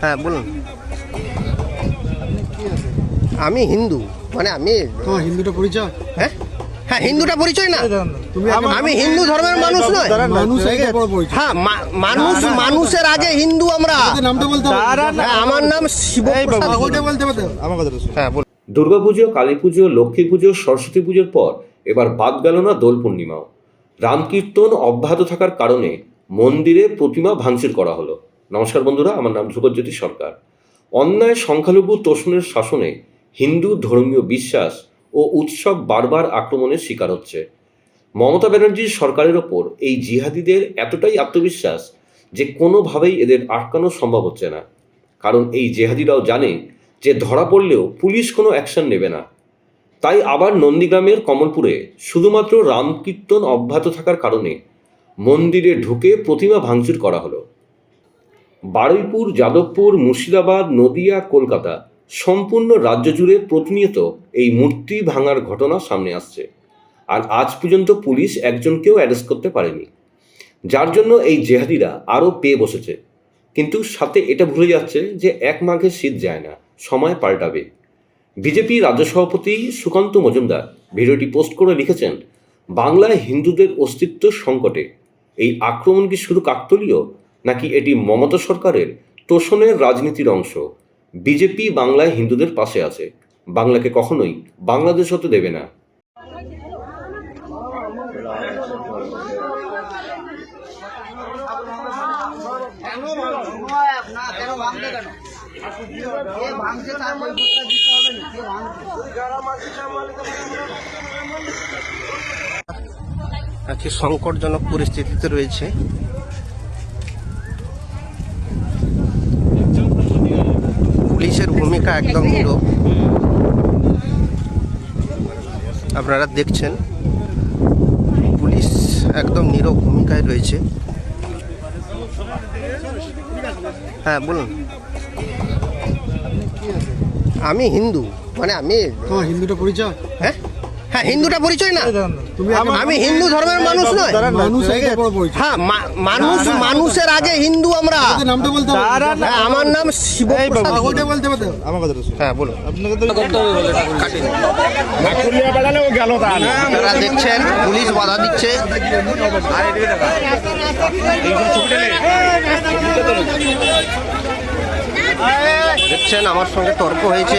হ্যাঁ বলুন। আমি হিন্দু মানে আমি তোমার হিন্দুটা পরিচয়? হ্যাঁ? হ্যাঁ হিন্দুটা পরিচয় না। আমি হিন্দু ধর্মের মানুষ নয়। হ্যাঁ মানুষ মানুষের আগে হিন্দু আমরা। হ্যাঁ, আমার নাম শিব হ্যাঁ, হ্যাঁ দুর্গাপুজো কালী পুজো লক্ষ্মী পুজো সরস্বতী পুজোর পর এবার বাদ গেল না দোল পূর্ণিমাও। রামকীর্তন অব্যাহত থাকার কারণে মন্দিরে প্রতিমা ভাঙচুর করা হলো। নমস্কার বন্ধুরা আমার নাম ধ্রুবজ্যোতি সরকার। অন্যায় সংখ্যালঘু তোষণের শাসনে হিন্দু ধর্মীয় বিশ্বাস ও উৎসব বারবার আক্রমণের শিকার হচ্ছে। মমতা ব্যানার্জির সরকারের ওপর এই জিহাদিদের এতটাই আত্মবিশ্বাস যে কোনোভাবেই এদের আটকানো সম্ভব হচ্ছে না। কারণ এই জেহাদিরাও জানে যে ধরা পড়লেও পুলিশ কোনো অ্যাকশন নেবে না। তাই আবার নন্দীগ্রামের কমলপুরে শুধুমাত্র রামকীর্তন অব্যাহত থাকার কারণে মন্দিরে ঢুকে প্রতিমা ভাঙচুর করা হলো। বারুইপুর, যাদবপুর, মুর্শিদাবাদ, নদিয়া, কলকাতা সম্পূর্ণ রাজ্য জুড়ে প্রতিনিয়ত এই মূর্তি ভাঙার ঘটনা সামনে আসছে। আর আজ পর্যন্ত পুলিশ একজনকেও অ্যারেস্ট করতে পারেনি। যার জন্য এই জেহাদিরা আরও পেয়ে বসেছে। কিন্তু সাথে এটা ভুলে যাচ্ছে যে এক মাঘে শীত যায় না, সময় পাল্টাবে। বিজেপি রাজ্য সভাপতি সুকান্ত মজুমদার ভিডিওটি পোস্ট করে লিখেছেন, বাংলায় হিন্দুদের অস্তিত্ব সংকটে। এই আক্রমণ কি শুধু কাকতলীয়, নাকি এটি মমতা সরকারের তোষণের রাজনীতির অংশ? বিজেপি বাংলায় হিন্দুদের পাশে আছে। বাংলাকে কখনোই বাংলাদেশ হতে দেবে না। একটি সংকটজনক পরিস্থিতিতে রয়েছে। একদম পুরো। আপনারা দেখছেন পুলিশ একদম নীরব ভূমিকায় রয়েছে। হ্যাঁ বলুন। আমি হিন্দু মানে আমি তোমার হিন্দুটা পরিচয়? হ্যাঁ? হ্যাঁ হিন্দুটা পরিচয় না? তুমি আমি হিন্দু ধর্মের মানুষ নয়। মানুষ আগে বড় পরিচয় হ্যাঁ মানুষ মানুষের আগে হিন্দু আমরা। হ্যাঁ, আমার নাম শিব হ্যাঁ, হ্যাঁ। আপনারা দেখছেন পুলিশ বাধা দিচ্ছে। দেখছেন আমার সঙ্গে তর্ক হয়েছে।